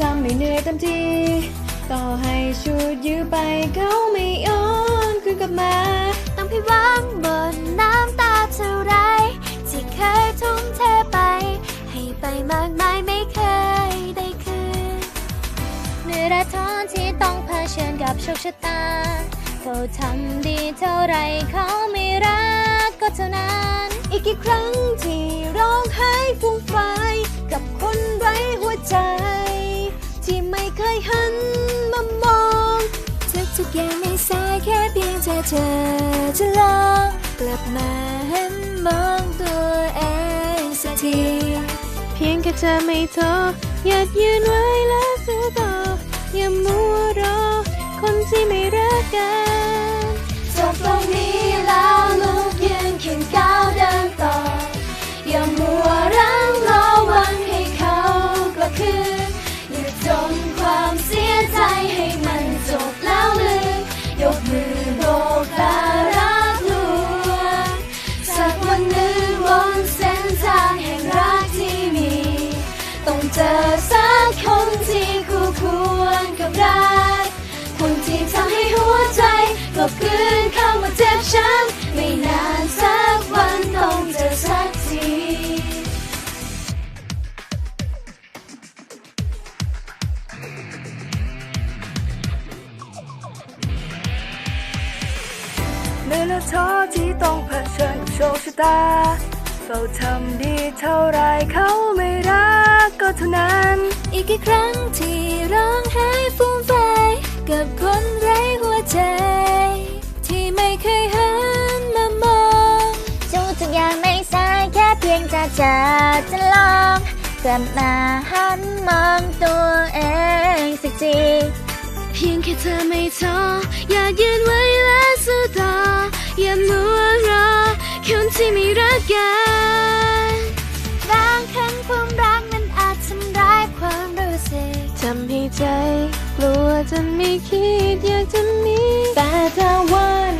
ทำไม่เหนื่อยเต็มทีต่อให้ชุดยื้อไปเขาไม่ย้อนคืนกลับมา ต้องผิดหวังบนน้ำตาเท่าไร ที่เคยทุ่มเทไป ให้ไปมากมายไม่เคยได้คืนเหนื่อยและท้อที่ต้องเผชิญกับโชคชะตาเขาทำดีเท่าไรเขาไม่รักก็เท่านั้น อีกกี่ครั้งที่ร้องไห้ฟูมฟ ทุกอย่างไม่สายแค่เพียงเธอเธอจะลองกลับมาหันมองตัวเองสักทีเพียงแค่เธอไม่ท้ออยากยืนไว้และสู้ต่ออย่ามัวรอ คนที่ไม่รัก นื่อยและท้อที่ต้องเผชิญกับโชคชะตาเราทำดีเท่าไรเขาไม่รักก็เท่านั้น อีกกี่ครั้งที่ร้องไห้ฟูมไฟกับคนไร้หัวใจ ที่ไม่เคยหันมามองทุกทุกอย่างไม่สายแค่เพียงจะจะจะลองกลับมาหันมองตัวเองสักทีเพียงแค่เธอไม่ท้ออยากยืนไว้และสู้ต่อ อย่ามัวรอคนที่ไม่รักกันบางครั้งความรักมันอาจทำร้ายความรู้สึกทำให้ใจ กลัวจนไม่คิดอยากจะมีแต่ถ้าวัน